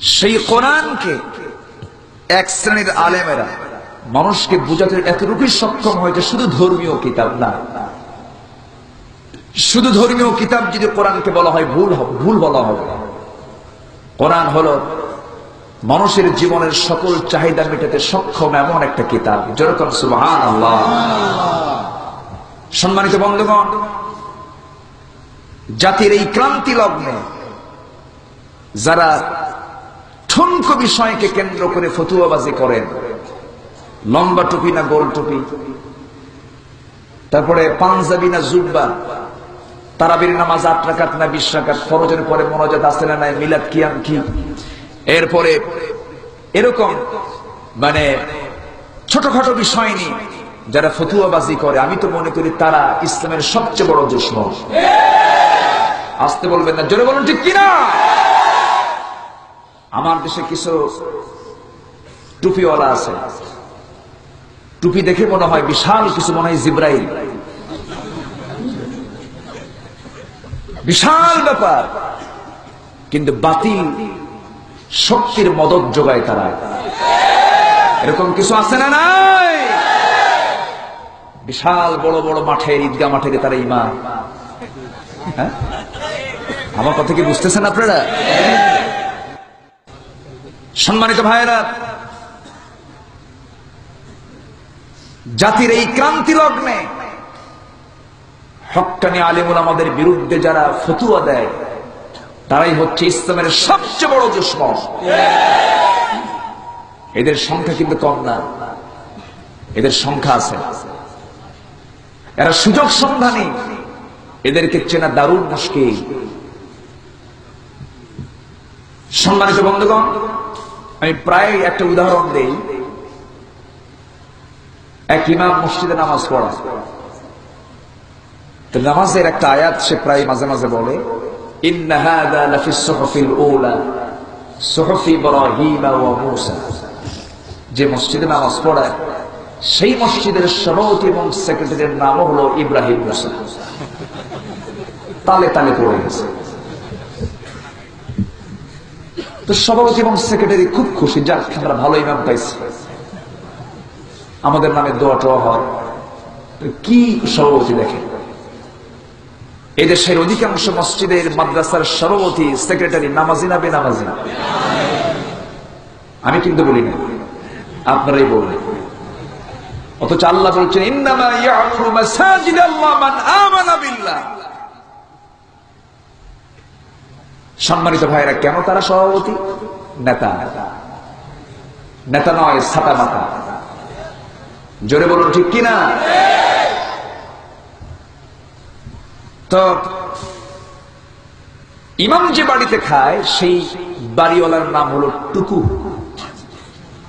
সেই কোরআনকে এক শ্রেণির আলেমেরা মানুষকে বুঝাতে এতটুকুই সক্ষম হয়েছে শুধু ধর্মীয় কিতাব না। শুধু ধর্মীয় কিতাব যদি কোরআনকে বলা হয় ভুল ভুল বলা হবে। কোরআন হলো মানুষের জীবনের সকল চাহিদা মেটাতে সক্ষম এমন একটা কিতাব, যেরকম সুবহান আল্লাহ সম্মানিত বন্ধুগণ, জাতির এই ক্রান্তি লগ্নে যারা ঠুনকো বিষয়কে কেন্দ্র করে ফতুয়াবাজি করেন। লম্বা টুপি না গোল টুপি? তারপরে পাঞ্জাবি না জুব্বা? তারাবির নামাজ আট রাকাত না বিশ রাকাত? ফরজের পরে মনোজাত আসে না নাই? মিলাদ কিয়াম কি? এরপরে এরকম মানে ছোটখাটো বিষয় নিয়ে যারা ফতুয়াবাজি করে, আমি তো মনে করি তারা ইসলামের সবচেয়ে বড় দুশ্মন। আসতে বলবেন না, জোরে বলুন ঠিক কিনা? আমার দেশে কিছু টুপিওয়ালা আছে। টুপি দেখে মনে হয় বিশাল কিছু, মনে হয় জিব্রাইল। বিশাল ব্যাপার। কিন্তু বাতিল শক্তির মদত যোগায় তারা। এরকম কিছু আছে না নাই? বিশাল বড় বড় মাঠে ঈদগা মাঠে তারা ইমা হ্যাঁ? আমার কথা কি বুঝতেছেন আপনারা? সম্মানিত ভাইয়েরা, জাতির এই ক্রান্তি লগ্নে হকানি আলিমুল আমাদের বিরুদ্ধে যারা ফতুয়া দেয়, তারাই হচ্ছে ইসলামের সবচেয়ে বড় দুশ্মন। এদের সংখ্যা কিন্তু কম না, এদের সংখ্যা আছে। এরা সুযোগ সন্ধানী, এদেরকে চেনা দারুণ মুশকিল। সম্মানিত বন্ধুগণ আমি প্রায় একটা উদাহরণ দেই। এক ইমাম মসজিদে নামাজ পড়া। তো নামাজের একটা আয়াত সে প্রায় মাঝে মাঝে বলে যে মসজিদে নামাজ পড়ায়, সেই মসজিদের সভাপতি এবং সেক্রেটারির নাম হলো ইব্রাহিম তালে তালে পড়ে গেছে। তো সভাপতি এবং সেক্রেটারি খুব খুশি, যাক, আমরা ভালো ইমাম পাইছি। আমাদের নামে দোয়া টোয়া হয়। কি সভাপতি দেখে? এদেশের অধিকাংশ মসজিদের মাদ্রাসার সভাপতি সেক্রেটারি নামাজি না বেনামাজি আমি কিন্তু বলি না, আপনারাই বলবেন অথচ আল্লাহ বলছেন, ইন্নামা ইয়ামুরু মাসাজিদাল্লাহ মান আমানা বিল্লাহ। সম্মানিত ভাইরা কেন তারা সভাপতি? নেতা। নেতা নয়, ছাতা মাতা জোরে বলুন, ঠিক কিনা তো, ইমাম যে বাড়িতে খায়, সেই বাড়িওয়ালার নাম হলো টুকু।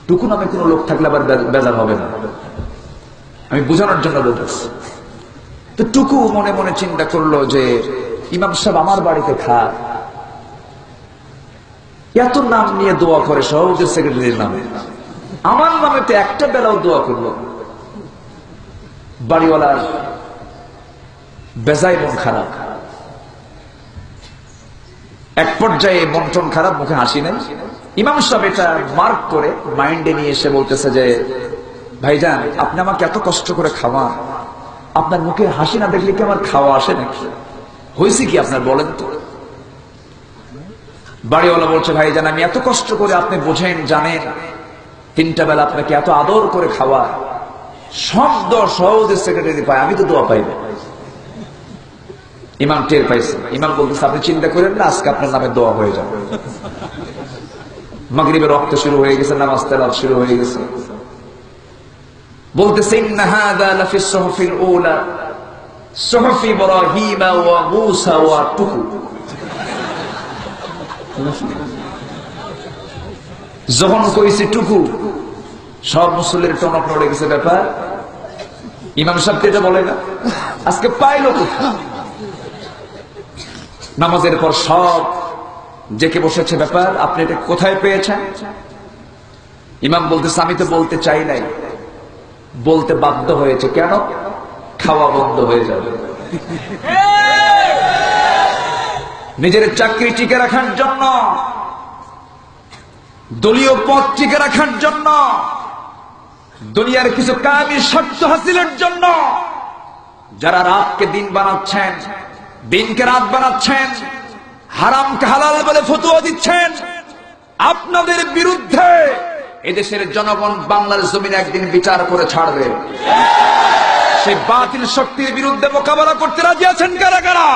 টুকু নামে কোন লোক থাকলে আবার বেজার হবে না। আমি বোঝানোর জন্য বলতেছি। তো টুকু মনে মনে চিন্তা করল যে, ইমাম সাহেব আমার বাড়িতে খায়। এত নাম নিয়ে দোয়া করে সভাপতি সেক্রেটারির নামে। আমার নামে তো একটা বেলাও দোয়া করল বাড়িওয়ালার বেজায় মন খারাপ। এক পর্যায়ে মন টন খারাপ, মুখে হাসি নেই। ইমাম সাহেব এটা মার্ক করে মাইন্ডে নিয়ে এসে বলতেছে যে, ভাইজান, আপনি আমাকে এত কষ্ট করে খাওয়া আপনার মুখে হাসি না দেখলে কি আমার খাওয়া আসে নাকি? হয়েছে কি আপনার বলেন তো? বাড়িওয়ালা বলছে ভাইজান আমি এত কষ্ট করে আপনি বোঝেন, জানেন, তিনটা বেলা আপনাকে এত আদর করে খাওয়া সব দোয়া সহজে সেক্রেটারি পায়, আমি তো দোয়া পাই ইমাম টের পাইছে। ইমাম বলতেছে, আপনি চিন্তা করেন না, আজকে আপনার নামে দোয়া হয়ে যাবে। মাগরিবের রক্ত শুরু হয়ে গেছে, নামাজ তেলাওয়াত শুরু হয়ে গেছে। বলতেছে, ইন্না হাদা লাফি সুহফিল উলা, সুহফি ইব্রাহিম ওয়া মূসা ওয়া টুকু যখন কইছে টুকু, সব মুসল্লির টনক নড়ে গেছে ব্যাপার। ইমাম সাহেব এটা বলে না? আজকে পাইলো নামাজের পর সব জেকে বসেছে ব্যাপার, আপনি এটা কোথায় পেয়েছেন? ইমাম বলতেছে, আমি তো বলতে চাই নাই। বলতে বাধ্য হয়েছে কেন? খাওয়া বন্ধ হয়ে যাবে। নিজের চাকরি টিকে রাখার জন্য, দলীয় পথ টিকে রাখার জন্য, দুনিয়ার কিছু কামি শর্ত হাসিলের জন্য, যারা রাতকে দিন বানাচ্ছেন, দিনকে রাত বানাচ্ছেন, হারামকে হালাল বলে ফতুয়া দিচ্ছেন, আপনাদের বিরুদ্ধে এদেশের জনগণ বাংলার জমিনে একদিন বিচার করে ছাড়বে। সেই বাতিল শক্তির বিরুদ্ধে মোকাবেলা করতে রাজি আছেন কারা কারা?